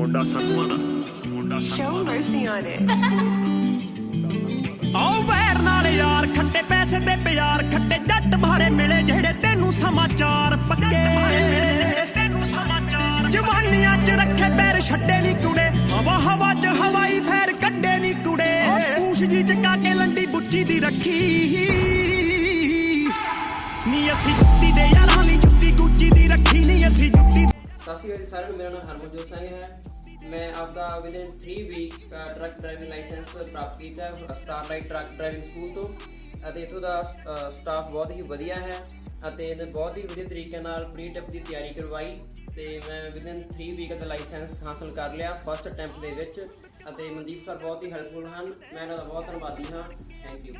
ਮੁੰਡਾ ਸੰਧੂਆਂ ਦਾ ਮੁੰਡਾ Show mercy on it. ਆਓ ਵੈਰ ਨਾਲ ਯਾਰ ਖੱਟੇ ਪੈਸੇ ਤੇ ਪਿਆਰ ਖੱਟੇ ਜੱਟ ਬਾਰੇ ਮਿਲੇ ਜਿਹੜੇ ਤੈਨੂੰ ਸਮਾਚਾਰ ਪੱਕੇ। ਤੈਨੂੰ ਸਮਾਚਾਰ ਜਵਾਨੀਆਂ 'ਚ ਰੱਖੇ ਪੈਰ ਛੱਡੇ ਨਹੀਂ ਕੁੜੇ ਹਵਾ ਹਵਾ 'ਚ ਹਵਾਈ ਫੈਰ ਕੱਢੇ ਨਹੀਂ ਕੁੜੇ। ਪੂਛ ਜੀ ਚਕਾ ਕੇ ਲੰਡੀ ਬੁੱਚੀ ਦੀ ਰੱਖੀ। ਨੀ ਅਸੀਂ ਜੁੱਤੀ ਦੇ ਯਾਰਾਂ ਲਈ ਜੁੱਤੀ ਗੁੱਚੀ ਦੀ ਰੱਖੀ ਨੀ ਅਸੀਂ ਜੁੱਤੀ ਸਤਿ ਸ਼੍ਰੀ ਅਕਾਲ ਜੀ ਸਾਰਿਆਂ ਨੂੰ ਮੇਰਾ ਨਾਮ ਹਰਮਨਜੋਤ ਸਿੰਘ ਹੈ। ਮੈਂ ਆਪਦਾ within 3 week truck driving licence ਪ੍ਰਾਪਤ ਕੀਤਾ ਹੈ ਸਟਾਰਲਾਈਟ ਟਰੱਕ ਡਰਾਈਵਿੰਗ ਸਕੂਲ ਤੋਂ। ਅਤੇ ਇਥੋਂ ਦਾ ਸਟਾਫ ਬਹੁਤ ਹੀ ਵਧੀਆ ਹੈ ਅਤੇ ਇਹਨੇ ਬਹੁਤ ਹੀ ਵਧੀਆ ਤਰੀਕੇ ਨਾਲ ਪ੍ਰੀ ਟਿਪ ਦੀ ਤਿਆਰੀ ਕਰਵਾਈ ਤੇ ਮੈਂ ਵਿਦਿਨ 3 ਵੀਕ ਦਾ ਲਾਇਸੈਂਸ ਹਾਸਲ ਕਰ ਲਿਆ ਫਸਟ ਅਟੈਂਪਟ ਦੇ ਵਿੱਚ। ਅਤੇ ਮਨਦੀਪ ਸਰ ਬਹੁਤ ਹੀ ਹੈਲਪਫੁਲ ਹਨ, ਮੈਂ ਇਹਨਾਂ ਦਾ ਬਹੁਤ ਧੰਨਵਾਦੀ ਹਾਂ। Thank you